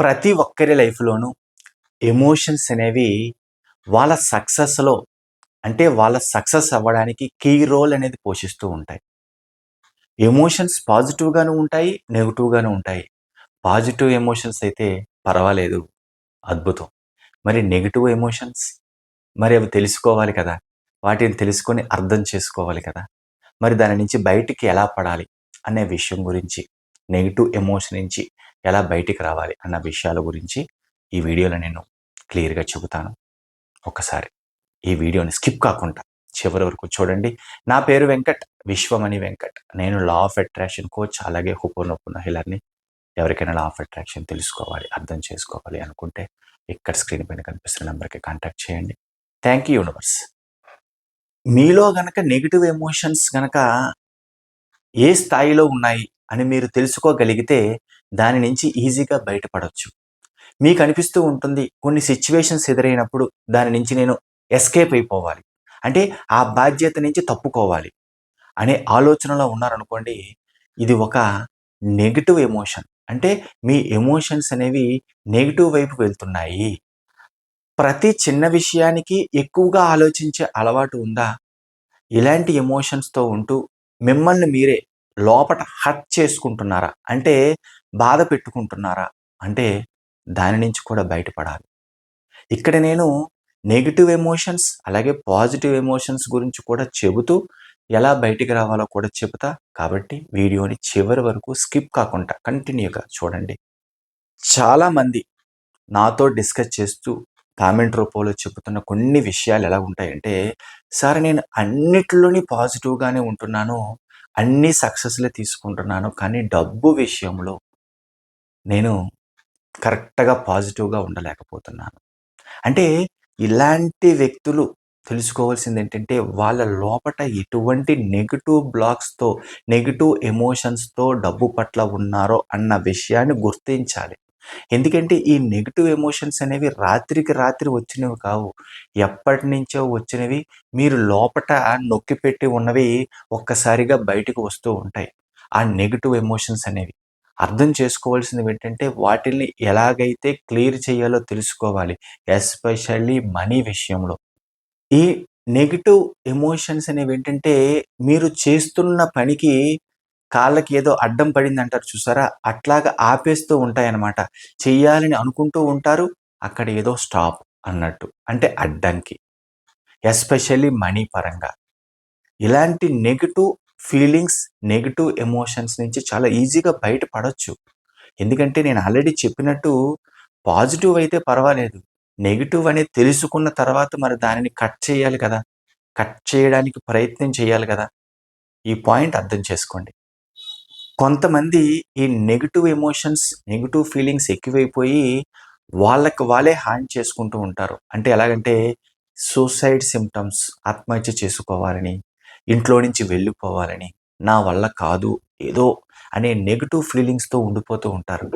ప్రతి ఒక్కరి లైఫ్‌లోనూ ఎమోషన్స్ అనేవి వాళ్ళ సక్సెస్‌లో అంటే వాళ్ళ సక్సెస్ అవ్వడానికి కీ రోల్ అనేది పోషిస్తూ ఉంటాయి. ఎమోషన్స్ పాజిటివ్‌గాను ఉంటాయి, నెగిటివ్గాను ఉంటాయి. పాజిటివ్ ఎమోషన్స్ అయితే పర్వాలేదు. అద్భుతం. మరి నెగిటివ్ ఎమోషన్స్? మరి అవి తెలుసుకోవాలి కదా! వాటిని తెలుసుకొని అర్థం చేసుకోవాలి కదా! మరి దాని నుంచి బయటికి ఎలా పడాలి అనే విషయం గురించి, నెగిటివ్ ఎమోషన్ నుంచి ఎలా బయటికి రావాలి అన్న విషయాల గురించి ఈ వీడియోలో నేను క్లియర్‌గా చెబుతాను. ఒకసారి ఈ వీడియోని స్కిప్ కాకుండా చివరి వరకు చూడండి. నా పేరు వెంకట్. విశ్వమణి వెంకట్. నేను లా ఆఫ్ అట్రాక్షన్ కోచ్ అలాగే హుపోనోపోనో హిలర్ని ఎవరికైనా లా ఆఫ్ అట్రాక్షన్ తెలుసుకోవాలి, అర్థం చేసుకోవాలి అనుకుంటే ఇక్కడ స్క్రీన్ పైన కనిపిస్తున్న నెంబర్కి కాంటాక్ట్ చేయండి. Thank you universe. మీలో గనక నెగిటివ్ ఎమోషన్స్ గనక ఏ స్థాయిలో ఉన్నాయి అని మీరు తెలుసుకోగలిగితే దాని నుంచి ఈజీగా బయటపడవచ్చు మీకు అనిపిస్తూ ఉంటుంది కొన్ని సిచ్యువేషన్స్ ఎదురైనప్పుడు దాని నుంచి నేను ఎస్కేప్ అయిపోవాలి. అంటే ఆ బాధ్యత నుంచి తప్పుకోవాలి అనే ఆలోచనలో ఉన్నారనుకోండి. ఇది ఒక నెగిటివ్ ఎమోషన్. అంటే మీ ఎమోషన్స్ అనేవి నెగిటివ్ వైపు వెళ్తున్నాయి. ప్రతి చిన్న విషయానికి ఎక్కువగా ఆలోచించే అలవాటు ఉందా? ఇలాంటి ఎమోషన్స్‌తో ఉంటూ మిమ్మల్ని మీరే లోపట హర్ట్ చేసుకుంటున్నారా? అంటే బాధ పెట్టుకుంటున్నారా? అంటే దాని నుంచి కూడా బయటపడాలి. ఇక్కడ నేను నెగిటివ్ ఎమోషన్స్ అలాగే పాజిటివ్ ఎమోషన్స్ గురించి కూడా చెబుతూ ఎలా బయటికి రావాలో కూడా చెబుతా. కాబట్టి వీడియోని చివరి వరకు స్కిప్ కాకుండా కంటిన్యూగా చూడండి. చాలామంది నాతో డిస్కస్ చేస్తూ కామెంట్ రూపంలో చెబుతున్న కొన్ని విషయాలు ఎలా ఉంటాయంటే, సార్ నేను అన్నిట్లోని పాజిటివ్‌గానే ఉంటున్నాను. అన్ని సక్సెస్‌లే తీసుకుంటున్నాను. కానీ డబ్బు విషయంలో నేను కరెక్ట్‌గా పాజిటివ్‌గా ఉండలేకపోతున్నాను. అంటే ఇలాంటి వ్యక్తులు తెలుసుకోవాల్సింది ఏంటంటే వాళ్ళ లోపట ఎటువంటి నెగిటివ్ బ్లాక్స్‌తో, నెగిటివ్ ఎమోషన్స్‌తో డబ్బు పట్ల ఉన్నారో అన్న విషయాన్ని గుర్తించాలి. ఎందుకంటే ఈ నెగిటివ్ ఎమోషన్స్ అనేవి రాత్రికి రాత్రి వచ్చినవి కావు. ఎప్పటినుంచో వచ్చినవి మీరు లోపట నొక్కిపెట్టి ఉన్నవి ఒక్కసారిగా బయటకు వస్తూ ఉంటాయి. ఆ నెగిటివ్ ఎమోషన్స్ అనేవి. అర్థం చేసుకోవాల్సినవి ఏంటంటే వాటిల్ని ఎలాగైతే క్లియర్ చేయాలో తెలుసుకోవాలి. ఎస్పెషల్లీ మనీ విషయంలో. ఈ నెగిటివ్ ఎమోషన్స్ అనేవి ఏంటంటే మీరు చేస్తున్న పనికి కాళ్ళకి ఏదో అడ్డం పడింది అంటారు చూసారా? అట్లాగా ఆపేస్తూ ఉంటాయన్నమాట. చెయ్యాలని అనుకుంటూ ఉంటారు. అక్కడ ఏదో స్టాప్ అన్నట్టు. అంటే అడ్డంకి. ఎస్పెషల్లీ మనీ పరంగా. ఇలాంటి నెగిటివ్ ఫీలింగ్స్, నెగిటివ్ ఎమోషన్స్ నుంచి చాలా ఈజీగా బయటపడవచ్చు ఎందుకంటే నేను ఆల్రెడీ చెప్పినట్టు పాజిటివ్ అయితే పర్వాలేదు. నెగిటివ్ అనేది తెలుసుకున్న తర్వాత మరి దానిని కట్ చేయాలి కదా! కట్ చేయడానికి ప్రయత్నం చేయాలి కదా! ఈ పాయింట్ అర్థం చేసుకోండి. కొంతమంది ఈ నెగిటివ్ ఎమోషన్స్, నెగిటివ్ ఫీలింగ్స్ ఎక్కువైపోయి వాళ్ళకి వాళ్ళే హాని చేసుకుంటూ ఉంటారు. అంటే ఎలాగంటే సూసైడ్ సిమ్టమ్స్ ఆత్మహత్య చేసుకోవాలని, ఇంట్లో నుంచి వెళ్ళిపోవాలని, నా వల్ల కాదు ఏదో అనే నెగిటివ్ ఫీలింగ్స్‌తో ఉండిపోతూ ఉంటారు.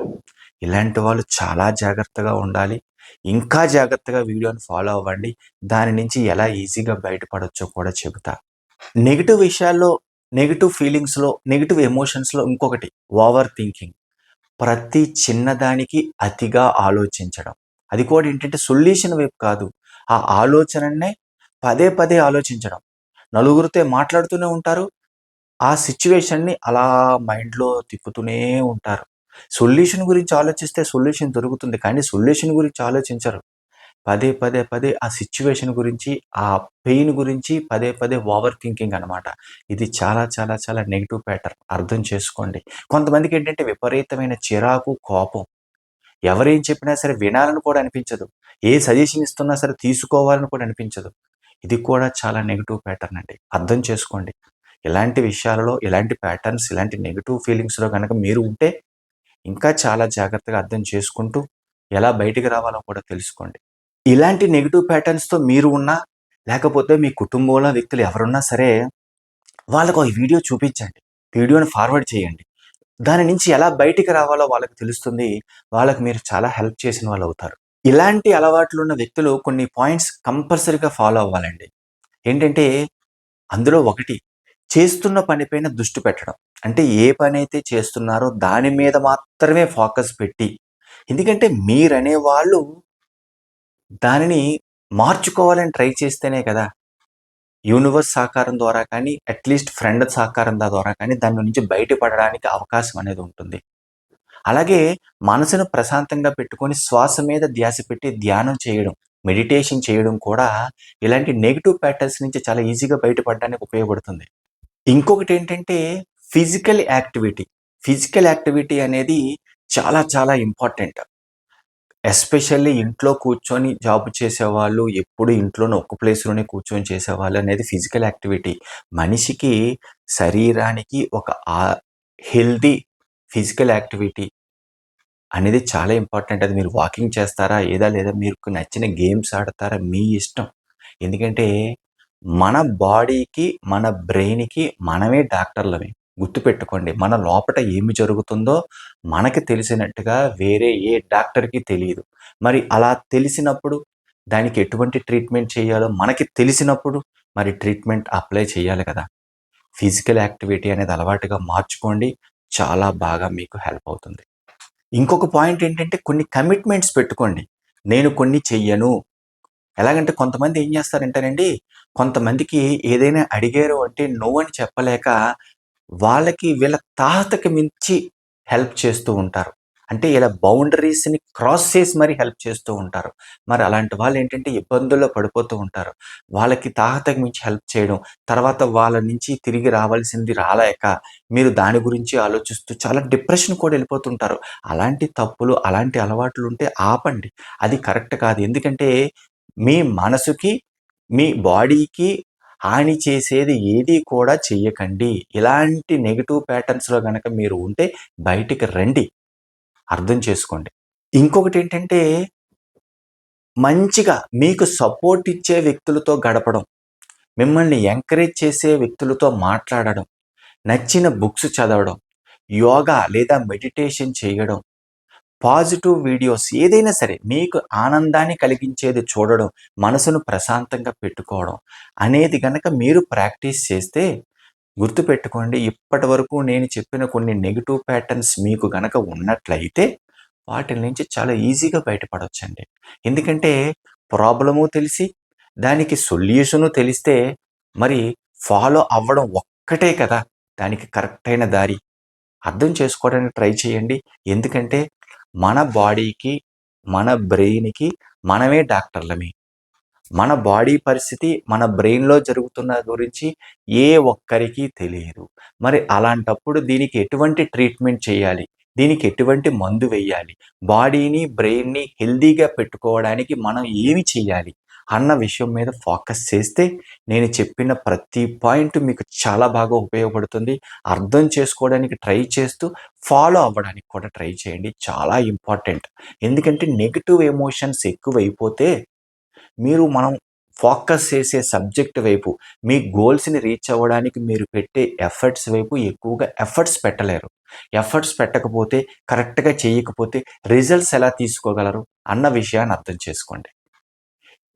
ఇలాంటి వాళ్ళు చాలా జాగ్రత్తగా ఉండాలి. ఇంకా జాగ్రత్తగా వీడియోని ఫాలో అవ్వండి. దాని నుంచి ఎలా ఈజీగా బయటపడొచ్చో కూడా చెబుతా. నెగిటివ్ విషయాల్లో, నెగిటివ్ ఫీలింగ్స్‌లో, నెగిటివ్ ఎమోషన్స్‌లో ఇంకొకటి ఓవర్ థింకింగ్. ప్రతి చిన్నదానికి అతిగా ఆలోచించడం. అది కూడా ఏంటంటే సొల్యూషన్ వైపు కాదు. ఆ ఆలోచననే పదే పదే ఆలోచించడం. నలుగురితో మాట్లాడుతూనే ఉంటారు. ఆ సిచ్యువేషన్ని అలా మైండ్‌లో తిప్పుతూనే ఉంటారు. సొల్యూషన్ గురించి ఆలోచిస్తే సొల్యూషన్ దొరుకుతుంది. కానీ సొల్యూషన్ గురించి ఆలోచించరు. పదే పదే పదే ఆ సిచ్యువేషన్ గురించి, ఆ పెయిన్ గురించి పదే పదే ఓవర్ థింకింగ్ అనమాట. ఇది చాలా చాలా చాలా నెగిటివ్ ప్యాటర్న్. అర్థం చేసుకోండి. కొంతమందికి ఏంటంటే విపరీతమైన చిరాకు, కోపం. ఎవరేం చెప్పినా సరే వినాలని కూడా అనిపించదు. ఏ సజెషన్ ఇస్తున్నా సరే తీసుకోవాలని కూడా అనిపించదు. ఇది కూడా చాలా నెగిటివ్ ప్యాటర్న్ అండి. అర్థం చేసుకోండి. ఇలాంటి విషయాలలో, ఇలాంటి ప్యాటర్న్స్, ఇలాంటి నెగిటివ్ ఫీలింగ్స్‌లో కనుక మీరు ఉంటే ఇంకా చాలా జాగ్రత్తగా అర్థం చేసుకుంటూ ఎలా బయటికి రావాలో కూడా తెలుసుకోండి. ఇలాంటి నెగిటివ్ ప్యాటర్న్స్‌తో మీరు ఉన్నా, లేకపోతే మీ కుటుంబంలో వ్యక్తులు ఎవరున్నా సరే వాళ్ళకు ఈ వీడియో చూపించండి. వీడియోని ఫార్వర్డ్ చేయండి. దాని నుంచి ఎలా బయటికి రావాలో వాళ్ళకి తెలుస్తుంది. వాళ్ళకి మీరు చాలా హెల్ప్ చేసిన వాళ్ళు అవుతారు ఇలాంటి అలవాట్లు ఉన్న వ్యక్తులు కొన్ని పాయింట్స్ కంపల్సరీగా ఫాలో అవ్వాలండి. ఏంటంటే అందులో ఒకటి చేస్తున్న పనిపైన దృష్టి పెట్టడం. అంటే ఏ పని అయితే చేస్తున్నారో దాని మీద మాత్రమే ఫోకస్ పెట్టి ఎందుకంటే మీరనే వాళ్ళు దానిని మార్చుకోవాలని ట్రై చేస్తేనే కదా యూనివర్స్ సహకారం ద్వారా కానీ అట్లీస్ట్ ఫ్రెండ్ సహకారం ద్వారా కానీ దాని నుంచి బయటపడడానికి అవకాశం అనేది ఉంటుంది అలాగే మనసును ప్రశాంతంగా పెట్టుకొని శ్వాస మీద ధ్యాస పెట్టి ధ్యానం చేయడం మెడిటేషన్ చేయడం కూడా ఇలాంటి నెగిటివ్ ప్యాటర్న్స్ నుంచి చాలా ఈజీగా బయటపడడానికి ఉపయోగపడుతుంది. ఇంకొకటి ఏంటంటే ఫిజికల్ యాక్టివిటీ. ఫిజికల్ యాక్టివిటీ అనేది చాలా చాలా ఇంపార్టెంట్. ఎస్పెషల్లీ ఇంట్లో కూర్చొని జాబ్ చేసేవాళ్ళు ఎప్పుడు ఇంట్లోనే ఒక్క ప్లేస్లోనే కూర్చొని చేసేవాళ్ళు అనేది ఫిజికల్ యాక్టివిటీ. మనిషికి శరీరానికి ఒక హెల్దీ ఫిజికల్ యాక్టివిటీ అనేది చాలా ఇంపార్టెంట్. అది మీరు వాకింగ్ చేస్తారా ఏదా లేదా మీకు నచ్చిన గేమ్స్ ఆడతారా మీ ఇష్టం. ఎందుకంటే మన బాడీకి మన బ్రెయిన్కి మనమే డాక్టర్లమే. గుర్తుపెట్టుకోండి మన లోపల ఏమి జరుగుతుందో మనకి తెలిసినట్టుగా వేరే ఏ డాక్టర్కి తెలియదు. మరి అలా తెలిసినప్పుడు దానికి ఎటువంటి ట్రీట్మెంట్ చేయాలో మనకి తెలిసినప్పుడు మరి ట్రీట్మెంట్ అప్లై చేయాలి కదా. ఫిజికల్ యాక్టివిటీ అనేది అలవాటుగా మార్చుకోండి చాలా బాగా మీకు హెల్ప్ అవుతుంది. ఇంకొక పాయింట్ ఏంటంటే కొన్ని కమిట్మెంట్స్ పెట్టుకోండి. నేను కొన్ని చెయ్యను. ఎలాగంటే కొంతమంది ఏం చేస్తారంటేనండి కొంతమందికి ఏదైనా అడిగారు అంటే నో అని చెప్పలేక వాళ్ళకి వీళ్ళ తాహతకి మించి హెల్ప్ చేస్తూ ఉంటారు. అంటే ఇలా బౌండరీస్ని క్రాస్ చేసి మరీ హెల్ప్ చేస్తూ ఉంటారు. మరి అలాంటి వాళ్ళు ఏంటంటే ఇబ్బందుల్లో పడిపోతూ ఉంటారు. వాళ్ళకి తాహతకు మించి హెల్ప్ చేయడం తర్వాత వాళ్ళ నుంచి తిరిగి రావాల్సింది రాలేక మీరు దాని గురించి ఆలోచిస్తూ చాలా డిప్రెషన్ కూడా వెళ్ళిపోతుంటారు. అలాంటి తప్పులు అలాంటి అలవాట్లు ఉంటే ఆపండి. అది కరెక్ట్ కాదు. ఎందుకంటే మీ మనసుకి మీ బాడీకి హాని చేసేది ఏది కూడా చెయ్యకండి. ఇలాంటి నెగిటివ్ ప్యాటర్న్స్లో కనుక మీరు ఉంటే బయటికి రండి. అర్థం చేసుకోండి. ఇంకొకటి ఏంటంటే మంచిగా మీకు సపోర్ట్ ఇచ్చే వ్యక్తులతో గడపడం మిమ్మల్ని ఎంకరేజ్ చేసే వ్యక్తులతో మాట్లాడడం నచ్చిన బుక్స్ చదవడం యోగా లేదా మెడిటేషన్ చేయడం పాజిటివ్ వీడియోస్ ఏదైనా సరే మీకు ఆనందాన్ని కలిగించేది చూడడం మనసును ప్రశాంతంగా పెట్టుకోవడం అనేది కనుక మీరు ప్రాక్టీస్ చేస్తే గుర్తుపెట్టుకోండి ఇప్పటి వరకు నేను చెప్పిన కొన్ని నెగిటివ్ ప్యాటర్న్స్ మీకు గనక ఉన్నట్లయితే వాటి నుంచి చాలా ఈజీగా బయటపడవచ్చండి ఎందుకంటే ప్రాబ్లము తెలిసి దానికి సొల్యూషను తెలిస్తే మరి ఫాలో అవ్వడం ఒక్కటే కదా దానికి కరెక్ట్ అయిన దారి. అర్థం చేసుకోవడానికి ట్రై చేయండి. ఎందుకంటే మన బాడీకి మన బ్రెయిన్కి మనమే డాక్టర్లమే. మన బాడీ పరిస్థితి మన బ్రెయిన్లో జరుగుతున్న గురించి ఏ ఒక్కరికి తెలియదు. మరి అలాంటప్పుడు దీనికి ఎటువంటి ట్రీట్మెంట్ చేయాలి? దీనికి ఎటువంటి మందు వేయాలి? బాడీని బ్రెయిన్ని హెల్దీగా పెట్టుకోవడానికి మనం ఏమి చేయాలి? అన్న విషయం మీద ఫోకస్ చేస్తే నేను చెప్పిన ప్రతి పాయింట్ మీకు చాలా బాగా ఉపయోగపడుతుంది. అర్థం చేసుకోవడానికి ట్రై చేస్తూ ఫాలో అవ్వడానికి కూడా ట్రై చేయండి. చాలా ఇంపార్టెంట్. ఎందుకంటే నెగిటివ్ ఎమోషన్స్ ఎక్కువైపోతే మీరు మనం ఫోకస్ చేసే సబ్జెక్ట్ వైపు మీ గోల్స్ని రీచ్ అవ్వడానికి మీరు పెట్టే ఎఫర్ట్స్ వైపు ఎక్కువగా ఎఫర్ట్స్ పెట్టలేరు. ఎఫర్ట్స్ పెట్టకపోతే కరెక్ట్గా చేయకపోతే రిజల్ట్స్ ఎలా తీసుకోగలరు అన్న విషయాన్ని అర్థం చేసుకోండి.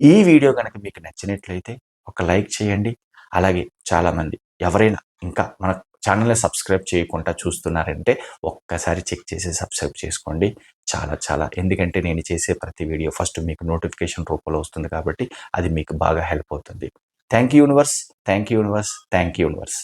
ఈ వీడియో కనుక మీకు నచ్చినట్లయితే ఒక లైక్ చేయండి. అలాగే చాలామంది ఎవరైనా ఇంకా మన ఛానల్ని సబ్స్క్రైబ్ చేయకుండా చూస్తున్నారంటే ఒక్కసారి చెక్ చేసి సబ్స్క్రైబ్ చేసుకోండి. చాలా చాలా ఎందుకంటే నేను చేసే ప్రతి వీడియో ఫస్ట్ మీకు నోటిఫికేషన్ రూపంలో వస్తుంది కాబట్టి అది మీకు బాగా హెల్ప్ అవుతుంది. Thank you universe thank you universe thank you universe.